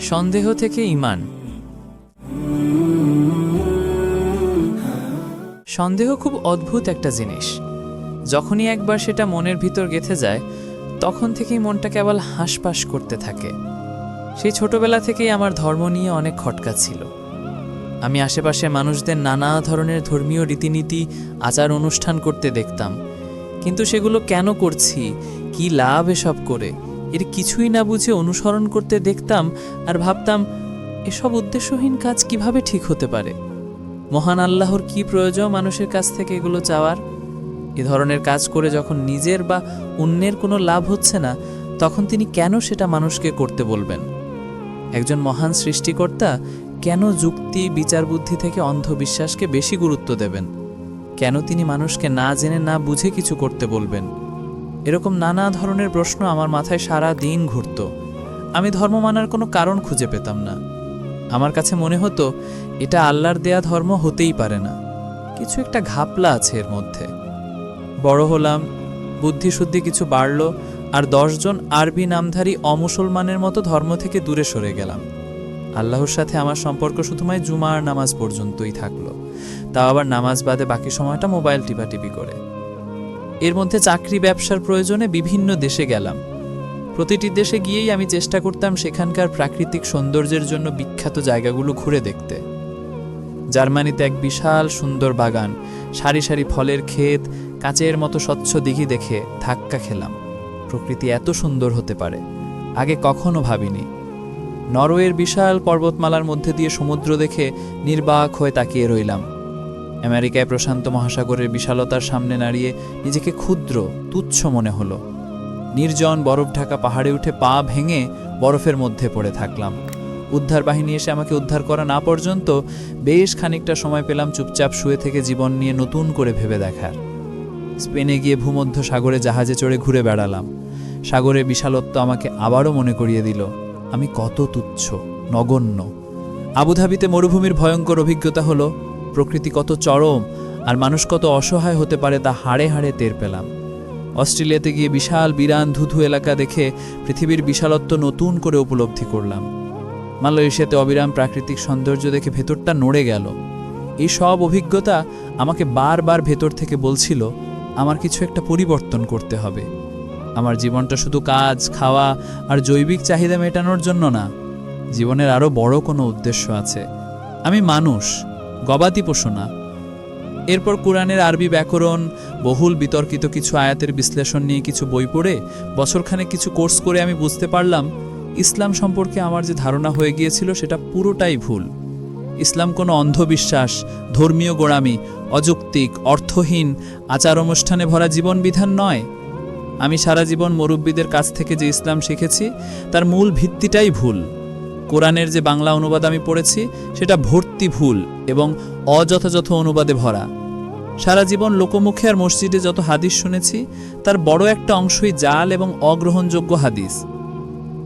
সন্দেহ থেকে ইমান। সন্দেহ খুব অদ্ভুত একটা জিনিস। যখনই একবার সেটা মনের ভিতর গেথে যায়, তখন থেকেই মনটা কেবল হাঁসপাস করতে থাকে। সেই ছোটবেলা থেকেই আমার ধর্ম নিয়ে অনেক খটকা ছিল। আমি আশেপাশে মানুষদের নানা ধরনের ধর্মীয় রীতিনীতি আচার অনুষ্ঠান করতে দেখতাম। কিন্তু সেগুলো কেন করছি কি লাভ এসব করে? এর কিছুই না বুঝে অনুসরণ করতে দেখতাম আর ভাবতাম, এসব উদ্দেশ্যহীন কাজ কীভাবে ঠিক হতে পারে? মহান আল্লাহর কি প্রয়োজন মানুষের কাছ থেকে এগুলো চাওয়ার? এ ধরনের কাজ করে যখন নিজের বা অন্যের কোনো লাভ হচ্ছে না, তখন তিনি কেন সেটা মানুষকে করতে বলবেন? একজন মহান সৃষ্টিকর্তা কেন যুক্তি, বিচার বুদ্ধি থেকে অন্ধবিশ্বাসকে বেশি গুরুত্ব দেবেন? কেন তিনি মানুষকে না জেনে না বুঝে কিছু করতে বলবেন? এরকম নানা ধরনের প্রশ্ন আমার মাথায় সারা দিন ঘুরত। আমি ধর্ম মানার কোনো কারণ খুঁজে পেতাম না। আমার কাছে মনে হতো, এটা আল্লাহর দেয়া ধর্ম হতেই পারে না। কিছু একটা ঘাপলা আছে এর মধ্যে। বড় হলাম, বুদ্ধিশুদ্ধি কিছু বাড়ল, আর দশজন আরবি নামধারী অমুসলমানের মতো ধর্ম থেকে দূরে সরে গেলাম। আল্লাহর সাথে আমার সম্পর্ক শুধুমাত্র জুমার নামাজ পর্যন্তই থাকল। তাও আবার নামাজ বাদে বাকি সময়টা মোবাইল টিপাটিপি করে। এর মধ্যে চাকরি ব্যবসার প্রয়োজনে বিভিন্ন দেশে গেলাম। প্রতিটি দেশে গিয়েই আমি চেষ্টা করতাম সেখানকার প্রাকৃতিক সৌন্দর্যের জন্য বিখ্যাত জায়গাগুলো ঘুরে দেখতে। জার্মানিতে এক বিশাল সুন্দর বাগান, সারি সারি ফলের ক্ষেত, কাচের মতো স্বচ্ছ দিঘি দেখে ধাক্কা খেলাম। প্রকৃতি এত সুন্দর হতে পারে, আগে কখনো ভাবিনি। নরওয়ের বিশাল পর্বতমালার মধ্যে দিয়ে সমুদ্র দেখে নির্বাক হয়ে তাকিয়ে রইলাম। আমেরিকায় প্রশান্ত মহাসাগরের বিশালতার সামনে দাঁড়িয়ে নিজেকে ক্ষুদ্র, তুচ্ছ মনে হলো। নির্জন বরফ ঢাকা পাহাড়ে উঠে পা ভেঙে বরফের মধ্যে পড়ে থাকলাম। উদ্ধার বাহিনী এসে আমাকে উদ্ধার করা না পর্যন্ত বেশ খানিকটা সময় পেলাম চুপচাপ শুয়ে থেকে জীবন নিয়ে নতুন করে ভেবে দেখার। স্পেনে গিয়ে ভূমধ্য সাগরে জাহাজে চড়ে ঘুরে বেড়ালাম। সাগরে বিশালত্ব আমাকে আবারও মনে করিয়ে দিল, আমি কত তুচ্ছ, নগণ্য। আবুধাবিতে মরুভূমির ভয়ঙ্কর অভিজ্ঞতা হলো প্রকৃতি কত চরম আর মানুষ কত অসহায় হতে পারে তা হাড়ে হাড়ে টের পেলাম। অস্ট্রেলিয়াতে গিয়ে বিশাল বিরান ধুধু এলাকা দেখে পৃথিবীর বিশালত্ব নতুন করে উপলব্ধি করলাম। মালয়েশিয়াতে অবিরাম প্রাকৃতিক সৌন্দর্য দেখে ভেতরটা নড়ে গেল। এই সব অভিজ্ঞতা আমাকে বারবার ভেতর থেকে বলছিল, আমার কিছু একটা পরিবর্তন করতে হবে। আমার জীবনটা শুধু কাজ, খাওয়া আর জৈবিক চাহিদা মেটানোর জন্য না, জীবনের আরও বড় কোনো উদ্দেশ্য আছে। আমি মানুষ গবাদি পশু না। এরপর কোরআনের আরবি ব্যাকরণ, বহুল বিতর্কিত কিছু আয়াতের বিশ্লেষণ নিয়ে কিছু বই পড়ে, বছরখানেক কিছু কোর্স করে আমি বুঝতে পারলাম, ইসলাম সম্পর্কে আমার যে ধারণা হয়ে গিয়েছিল সেটা পুরোটাই ভুল। ইসলাম কোনো অন্ধবিশ্বাস, ধর্মীয় গোড়ামি, অযৌক্তিক, অর্থহীন আচার অনুষ্ঠানে ভরা জীবনবিধান নয়। আমি সারা জীবন মুরব্বীদের কাছ থেকে যে ইসলাম শিখেছি, তার মূল ভিত্তিটাই ভুল। কোরআনের যে বাংলা অনুবাদ আমি পড়েছি, সেটা ভর্তি ভুল এবং অযথাযথ অনুবাদে ভরা। সারা জীবন লোকমুখে আর মসজিদে যত হাদিস শুনেছি, তার বড় একটা অংশই জাল এবং অগ্রহণযোগ্য হাদিস।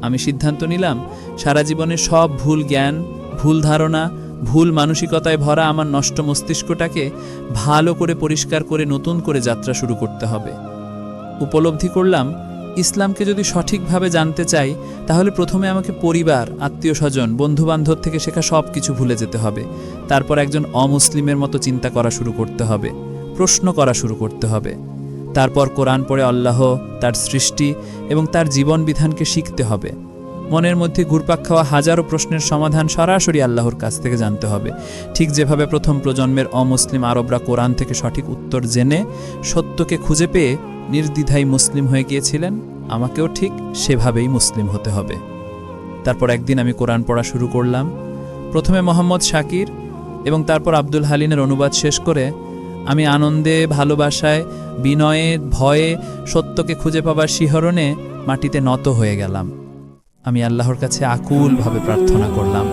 আমি সিদ্ধান্ত নিলাম, সারা জীবনে সব ভুল জ্ঞান, ভুল ধারণা, ভুল মানসিকতায় ভরা আমার নষ্ট মস্তিষ্কটাকে ভালো করে পরিষ্কার করে নতুন করে যাত্রা শুরু করতে হবে। উপলব্ধি করলাম ইসলামকে যদি সঠিকভাবে জানতে চাই, তাহলে প্রথমে আমাকে পরিবার আত্মীয় স্বজন বন্ধুবান্ধব থেকে শেখা সব কিছু ভুলে যেতে হবে। তারপর একজন অমুসলিমের মতো চিন্তা করা শুরু করতে হবে, প্রশ্ন করা শুরু করতে হবে। তারপর কোরআন পড়ে আল্লাহ, তার সৃষ্টি এবং তার জীবন বিধানকে শিখতে হবে। মনের মধ্যে ঘুরপাক খাওয়া হাজারো প্রশ্নের সমাধান সরাসরি আল্লাহর কাছ থেকে জানতে হবে। ঠিক যেভাবে প্রথম প্রজন্মের অমুসলিম আরবরা কোরআন থেকে সঠিক উত্তর জেনে সত্যকে খুঁজে পেয়ে নির্দ্বিধায় মুসলিম হয়ে গিয়েছিলেন, আমাকেও ঠিক সেভাবেই মুসলিম হতে হবে। তারপর একদিন আমি কোরআন পড়া শুরু করলাম। প্রথমে মোহাম্মদ শাকির এবং তারপর আব্দুল হালিনের অনুবাদ শেষ করে আমি আনন্দে, ভালোবাসায়, বিনয়ে, ভয়ে, সত্যকে খুঁজে পাবার শিহরণে মাটিতে নত হয়ে গেলাম। আমি আল্লাহর কাছে আকুলভাবে প্রার্থনা করলাম।